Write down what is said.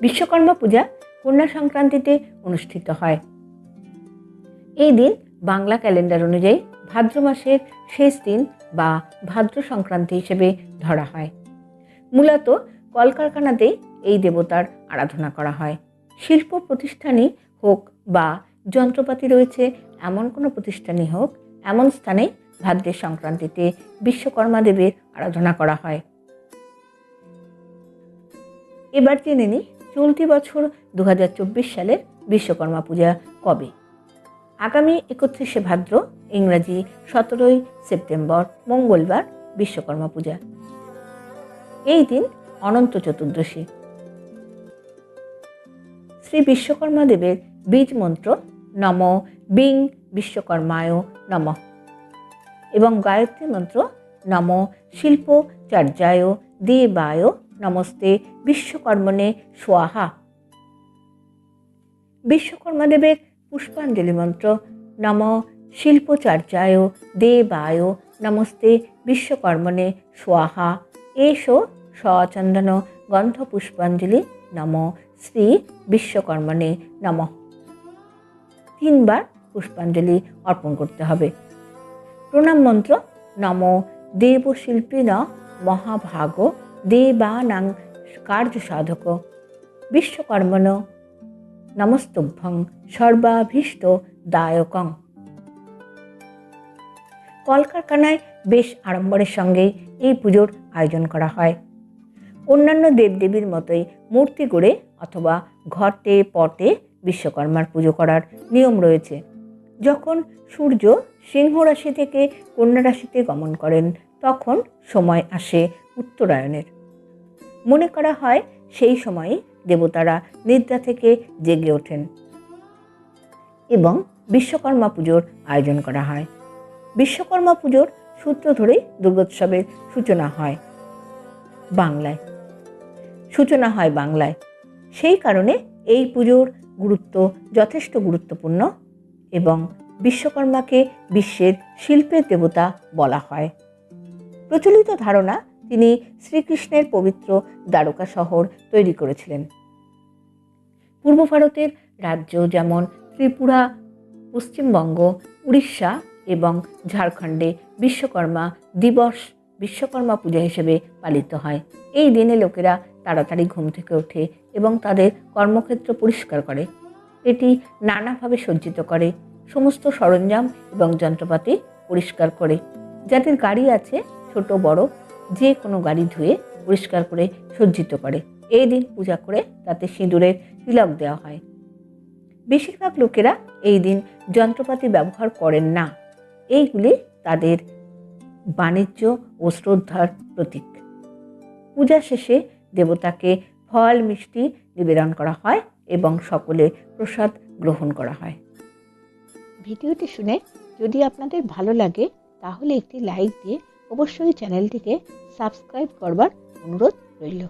বিশ্বকর্মা পূজা কন্যা সংক্রান্তিতে অনুষ্ঠিত হয়। এই দিন বাংলা ক্যালেন্ডার অনুযায়ী ভাদ্র মাসের শেষ দিন বা ভাদ্র সংক্রান্তি হিসেবে ধরা হয়। মূলত কলকারখানাতেই এই দেবতার আরাধনা করা হয়। শিল্প প্রতিষ্ঠানই হোক বা যন্ত্রপাতি রয়েছে, এমন কোনো প্রতিষ্ঠানই হোক, এমন স্থানে ভাদ্রের সংক্রান্তিতে বিশ্বকর্মা দেবের আরাধনা করা হয়। এবার জেনে নিই চলতি বছর দু হাজার চব্বিশ সালের বিশ্বকর্মা পূজা কবে? আগামী একত্রিশে ভাদ্র, ইংরাজি সতেরোই সেপ্টেম্বর, মঙ্গলবার বিশ্বকর্মা পূজা। এই দিন অনন্ত চতুর্দশী। শ্রী বিশ্বকর্মা দেবের বীজ মন্ত্র, নম বিং বিশ্বকর্মায় নম। এবং গায়ত্রী মন্ত্র, নম শিল্পচার্যায় দেবায় নমস্তে বিশ্বকর্মণে স্বাহা বিশ্বকর্মা দেবের পুষ্পাঞ্জলি মন্ত্র, নম শিল্পচার্যায় দেবায় নমস্তে বিশ্বকর্মণে স্বাহা এসো সচন্দন গন্ধ পুষ্পাঞ্জলি নম শ্রী বিশ্বকর্মণে নম। তিনবার পুষ্পাঞ্জলি অর্পণ করতে হবে। প্রণাম মন্ত্র, নম দেবশিল্পী ন মহাভাগ দেবানাং কার্য সাধক বিশ্বকর্মণ নমস্তভ্যং সর্বাভীষ্ট দায়কং কলকারখানায় বেশ আড়ম্বরের সঙ্গেই এই পুজোর আয়োজন করা হয়। অন্যান্য দেবদেবীর মতোই মূর্তি গড়ে অথবা ঘটে পটে বিশ্বকর্মার পুজো করার নিয়ম রয়েছে। যখন সূর্য সিংহ রাশি থেকে কন্যা রাশিতে গমন করেন, তখন সময় আসে উত্তরায়ণের। মনে করা হয় সেই সময়ে দেবতারা নিদ্রা থেকে জেগে ওঠেন এবং বিশ্বকর্মা পুজোর আয়োজন করা হয়। বিশ্বকর্মা পুজোর সূত্র ধরেই দুর্গোৎসবের সূচনা হয় বাংলায়। সূচনা হয় বাংলায়। সেই কারণে এই পুজোর গুরুত্ব যথেষ্ট গুরুত্বপূর্ণ এবং বিশ্বকর্মাকে বিশ্বের শিল্পের দেবতা বলা হয়। প্রচলিত ধারণা তিনি শ্রীকৃষ্ণের পবিত্র দ্বারকা শহর তৈরি করেছিলেন। পূর্ব ভারতের রাজ্য যেমন ত্রিপুরা, পশ্চিমবঙ্গ, উড়িষ্যা এবং ঝাড়খণ্ডে বিশ্বকর্মা দিবস, বিশ্বকর্মা পূজা হিসেবে পালিত হয়। এই দিনে লোকেরা তাড়াতাড়ি ঘুম থেকে ওঠে এবং তাদের কর্মক্ষেত্র পরিষ্কার করে। এটি নানাভাবে সজ্জিত করে, সমস্ত সরঞ্জাম এবং যন্ত্রপাতি পরিষ্কার করে। যাদের গাড়ি আছে, ছোট, বড় যে কোনো গাড়ি ধুয়ে পরিষ্কার করে সজ্জিত করে। এই দিন পূজা করে তাতে সিঁদুরের তিলক দেওয়া হয়। বেশিরভাগ লোকেরা এই দিন যন্ত্রপাতি ব্যবহার করেন না। এইগুলি তাদের বাণিজ্য ও শ্রদ্ধার প্রতীক। পূজা শেষে দেবতাকে ফল, মিষ্টি নিবেদন করা হয় এবং সকলে প্রসাদ গ্রহণ করা হয়। ভিডিওটি শুনে যদি আপনাদের ভালো লাগে, তাহলে একটি লাইক দিয়ে অবশ্যই চ্যানেলটিকে সাবস্ক্রাইব করবার অনুরোধ রইল।